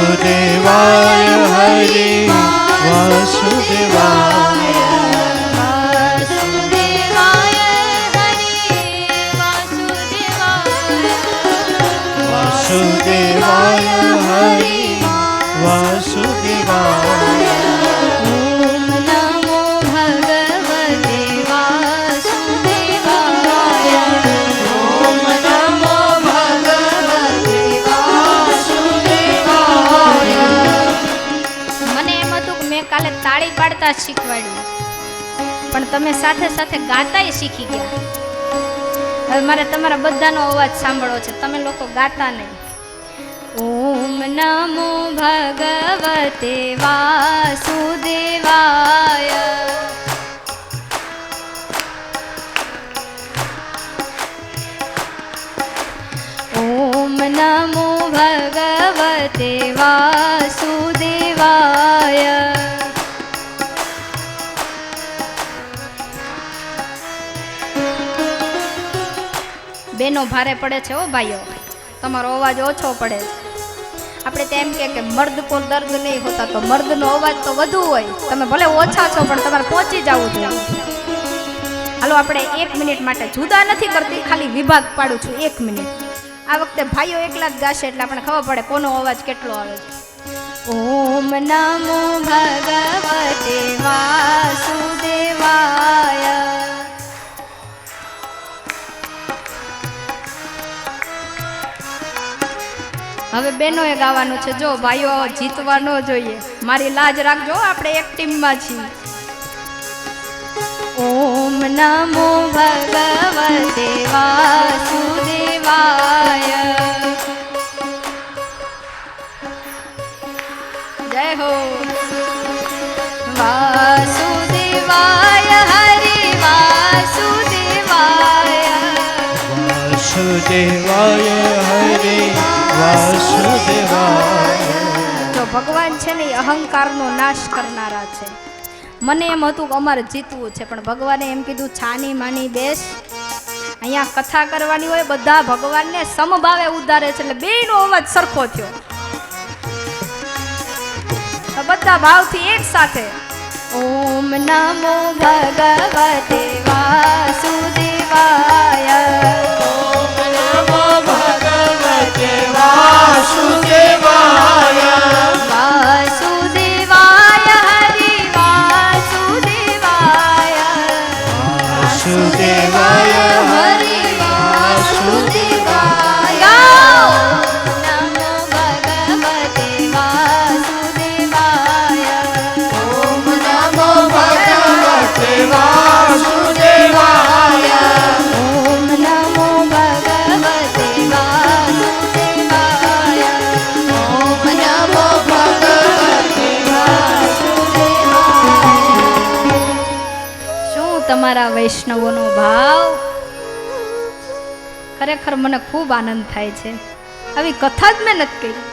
વાસુદેવાય હરિ વાસુદેવાય વાસુદેવાય હરિ વાસુદેવાય પાડતા શીખવાડ્યું. પણ તમે સાથે સાથે ગાતાય શીખી ગયા. હવે મારે તમારા બધાનો અવાજ સાંભળવો છે. તમે લોકો ગાતા નહીં. ઓમ નમો ભગવતે વાસુદેવાય. બેનો ભારે પડે છે ઓ ભાઈઓ. તમારો અવાજ ઓછો પડે. છે આપણે તો એમ કે મર્દ કો દર્દ નહીં હોતા, તો મર્દનો અવાજ તો વધુ હોય. તમે ભલે ઓછા છો, પણ તમારે પહોંચી જવું જોઈએ. હાલો, આપણે એક મિનિટ માટે જુદા નથી કરતી, ખાલી વિભાગ પાડું છું, એક મિનિટ. આ વખતે ભાઈઓ એકલા જ ગાશે, એટલે આપણે ખબર પડે કોનો અવાજ કેટલો આવે છે. ઓમ નમો ભગવતે વાસુદેવાય. હવે બહેનોએ ગાવાનું છે. જો ભાઈઓ જીતવા ન જોઈએ. મારી લાજ રાખજો આપણે એક ટીમમાં છીએ. ઓમ નમો ભગવતે વાસુદેવાય. જય હો. વાસુદેવાય, હરિ વાસુદેવાય. વાસુદેવાય, હરિ જો ભગવાન છે ને અહંકારનો નાશ કરનારા છે. મને એમ હતું કે અમારે જીતવું છે, પણ ભગવાને એમ કીધું, છાની માની બેસ. અહીંયા કથા કરવાની હોય, બધા ભગવાનને સમભાવે ઉધારે છે, એટલે બેયનો અવાજ સરખો થયો. તો બધા ભાવથી એક સાથે, ઓમ નમો ભગવતે વાસુદેવાય શું તમારા વૈષ્ણવોનો ભાવ ખરેખર મને ખૂબ આનંદ થાય છે. આવી કથા જ મેં નથી કરી.